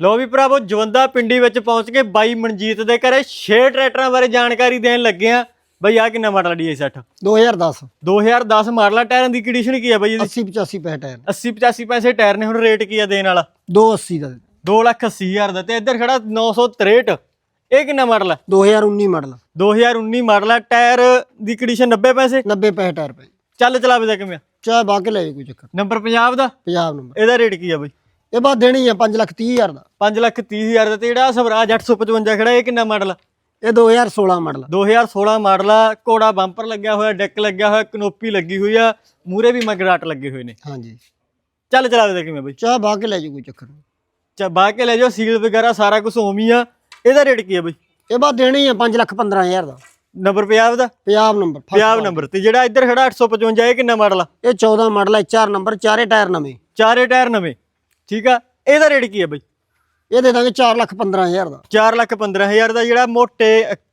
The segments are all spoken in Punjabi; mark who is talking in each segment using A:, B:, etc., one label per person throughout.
A: ਲੋ ਵੀ ਭਰਾਵੋ ਜਵੰਦਾ ਪਿੰਡੀ ਵਿੱਚ ਪਹੁੰਚ ਕੇ ਬਾਈ ਮਨਜੀਤ ਦੇ ਘਰੇ 6 ਟਰੈਕਟਰਾਂ ਬਾਰੇ ਜਾਣਕਾਰੀ ਦੇਣ ਲੱਗੇ ਆ ਬਈ ਆ ਕਿੰਨਾ ਮਾਡਲ ਡੀ 60
B: 2010
A: 2010 ਮਾਡਲ ਆ ਟਾਇਰਾਂ ਦੀ ਕੰਡੀਸ਼ਨ ਕੀ ਆ ਬਈ ਇਹਦੀ?
B: 80 85 ਪੈਸੇ ਟਾਇਰ।
A: 80 85 ਪੈਸੇ ਟਾਇਰ ਨੇ ਹੁਣ ਰੇਟ ਕੀ ਆ ਦੇਣ ਵਾਲਾ?
B: 280 ਦਾ।
A: 2 ਲੱਖ 80 ਹਜ਼ਾਰ ਦਾ ਤੇ ਇੱਧਰ ਖੜਾ 963 ਇਹ ਕਿੰਨਾ ਮਾਡਲ ਆ?
B: 2019 ਮਾਡਲ।
A: 2019 ਮਾਡਲ ਆ ਟਾਇਰ ਦੀ ਕੰਡੀਸ਼ਨ 90 ਪੈਸੇ?
B: 90 ਪੈਸੇ ਟਾਇਰ ਪਏ
A: ਚੱਲ ਚਲਾਵੇ ਦਾ ਕਿਵੇਂ?
B: ਚਾਹ ਬਾਹ ਕੇ ਲੈ ਕੋਈ ਚੱਕਰ।
A: ਨੰਬਰ ਪੰਜਾਬ ਦਾ?
B: ਪੰਜਾਬ ਨੰਬਰ।
A: ਇਹਦਾ ਰੇਟ ਕੀ ਆ ਬਈ?
B: ਇਹ ਬਾਅਦ ਦੇਣੀ ਹੈ 5 ਲੱਖ 30 ਹਜ਼ਾਰ ਦਾ।
A: 5 ਲੱਖ 30 ਹਜ਼ਾਰ ਦਾ ਤੇ ਜਿਹੜਾ ਸਵਰਾਜ 855 ਖੜਾ ਇਹ ਕਿੰਨਾ ਮਾਡਲ ਆ?
B: ਇਹ 2016 ਮਾਡਲ
A: 2016 ਮਾਡਲ ਆ ਕੋੜਾ ਬੰਪਰ ਲੱਗਿਆ ਹੋਇਆ ਡੈਕ ਲੱਗਿਆ ਹੋਇਆ ਕਨੋਪੀ ਲੱਗੀ ਹੋਈ ਆ ਮੂਰੇ ਵੀ ਮਗਰਾਟ ਲੱਗੇ ਹੋਏ ਨੇ।
B: ਹਾਂਜੀ।
A: ਚੱਲ ਚਲਾਵੇ ਦਾ ਕਿਵੇਂ ਬਈ?
B: ਚਾਹ ਬਾਹ ਕੇ ਲੈ ਜਾਓ ਕੋਈ ਚੱਕਰ ਨਹੀਂ।
A: ਚਾ ਬਾਹ ਕੇ ਲੈ ਜਾਓ ਸੀਲ ਵਗੈਰਾ ਸਾਰਾ ਕੁਝ ਉਵੇਂ ਆ। ਇਹਦਾ ਰੇਟ ਕੀ ਆ ਬਈ?
B: ਇਹ ਬਾਅਦ ਦੇਣੀ ਹੈ 5 ਲੱਖ 15 ਹਜ਼ਾਰ ਦਾ।
A: ਨੰਬਰ ਪੰਜਾਬ ਦਾ?
B: ਪੰਜਾਬ ਨੰਬਰ
A: ਪੰਜਾਬ। ਨੰਬਰ ਤੇ ਜਿਹੜਾ ਇੱਧਰ ਖੜਾ 855 ਇਹ ਕਿੰਨਾ ਮਾਡਲ ਆ?
B: ਇਹ 14 ਮਾਡਲ ਹੈ ਚਾਰ ਨੰਬਰ ਚਾਰੇ ਟਾਇਰ ਨਵੇਂ।
A: ਚਾਰੇ ਟਾਇਰ ਨਵੇਂ। ਠੀਕ ਆ? ਇਹਦਾ ਰੇਟ ਕੀ ਆ ਬਈ?
B: ਇਹ ਦੇ ਦਾਂਗੇ 4 ਲੱਖ 15 ਹਜ਼ਾਰ ਦਾ।
A: 4 ਲੱਖ 15 ਹਜ਼ਾਰ ਦਾ ਜਿਹੜਾ ਮੋਟੇ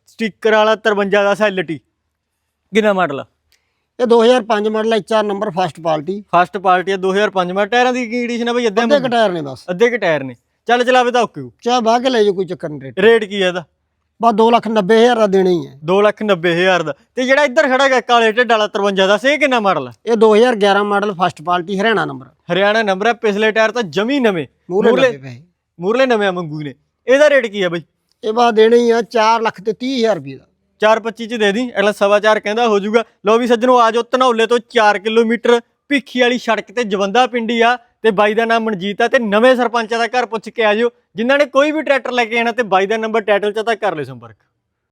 A: ਸਟicker ਵਾਲਾ 53 ਦਾ ਸੈਲਟੀ ਕਿੰਨਾ ਮਾਡਲ ਆ?
B: ਇਹ 2005 ਮਾਡਲ ਹੈ ਚਾਰ number first party.
A: First party ਆ 2005 ਮਾ ਟਾਇਰਾਂ ਦੀ ਕੰਡੀਸ਼ਨ ਆ ਬਈ? ਅੱਧੇ
B: ਕੁ ਟਾਇਰ ਨੇ ਬਸ।
A: ਅੱਧੇ ਕਿ ਟਾਇਰ ਨੇ। ਚੱਲ ਚਲਾਵੇ ਤਾਂ ਓਕੇ
B: ਚਾਹ ਬਾਹ ਕੇ ਲੈ ਜਾਓ ਕੋਈ ਚੱਕਰ ਨਹੀਂ ਰੇਟ
A: ਰੇਟ ਕੀ ਆ ਇਹਦਾ?
B: ਬਸ 2 ਲੱਖ 90 ਹਜ਼ਾਰ ਦਾ ਦੇਣਾ ਹੀ ਹੈ।
A: 2 ਲੱਖ 90 ਹਜ਼ਾਰ ਦਾ। ਤੇ ਜਿਹੜਾ ਇੱਧਰ ਖੜਾ ਹੈਗਾ ਕਾਲੇ ਢਿੱਡ ਵਾਲਾ 53 ਦਾ ਸੇ ਕਿੰਨਾ ਮਾਡਲ
B: ਇਹ 2011 model first party Haryana number.
A: Haryana number ਹੈ ਪਿਛਲੇ ਟਾਇਰ ਤਾਂ ਜਮੀ ਨਵੇਂ।
B: ਮੂਰੇ
A: ਮੂਹਰਲੇ-
B: ਲੱਗੇ ਪਏ।
A: ਮੂਰਲੇ ਨਵੇਂ ਮੰਗੂ ਨੇ। ਇਹਦਾ ਰੇਟ ਕੀ ਆ ਬਈ?
B: ਇਹ ਬਾਅਦ ਦੇਣਾ ਹੀ ਆ 4 ਲੱਖ ਤੇ 30 ਹਜ਼ਾਰ ਰੁਪਏ ਦਾ।
A: 425 ਚ ਦੇ ਦੀ। ਅਗਲਾ ਸਵਾ ਚਾਰ ਕਹਿੰਦਾ ਹੋ ਜਾਊਗਾ। ਲੋ ਵੀ ਸੱਜਣੋ ਆ ਜਾਓ ਧਨੌਲੇ ਤੋਂ 4 ਕਿਲੋਮੀਟਰ ਭਿੱਖੀ ਵਾਲੀ ਸੜਕ ਤੇ ਜਵੰਦਾ ਪਿੰਡੀ ਆ। ਤੇ ਬਾਈ ਦਾ ਨਾਮ ਮਨਜੀਤ ਆ ਤੇ ਨਵੇਂ ਸਰਪੰਚਾਂ ਦਾ ਘਰ ਪੁੱਛ ਕੇ ਆ ਜਾਓ। ਜਿਨ੍ਹਾਂ ਨੇ ਕੋਈ ਵੀ ਟਰੈਕਟਰ ਲੈ ਕੇ ਆਣਾ ਤੇ ਬਾਈ ਦਾ ਨੰਬਰ ਟਾਈਟਲ ਚ ਤਾਂ ਕਰ ਲਿਓ ਸੰਪਰਕ।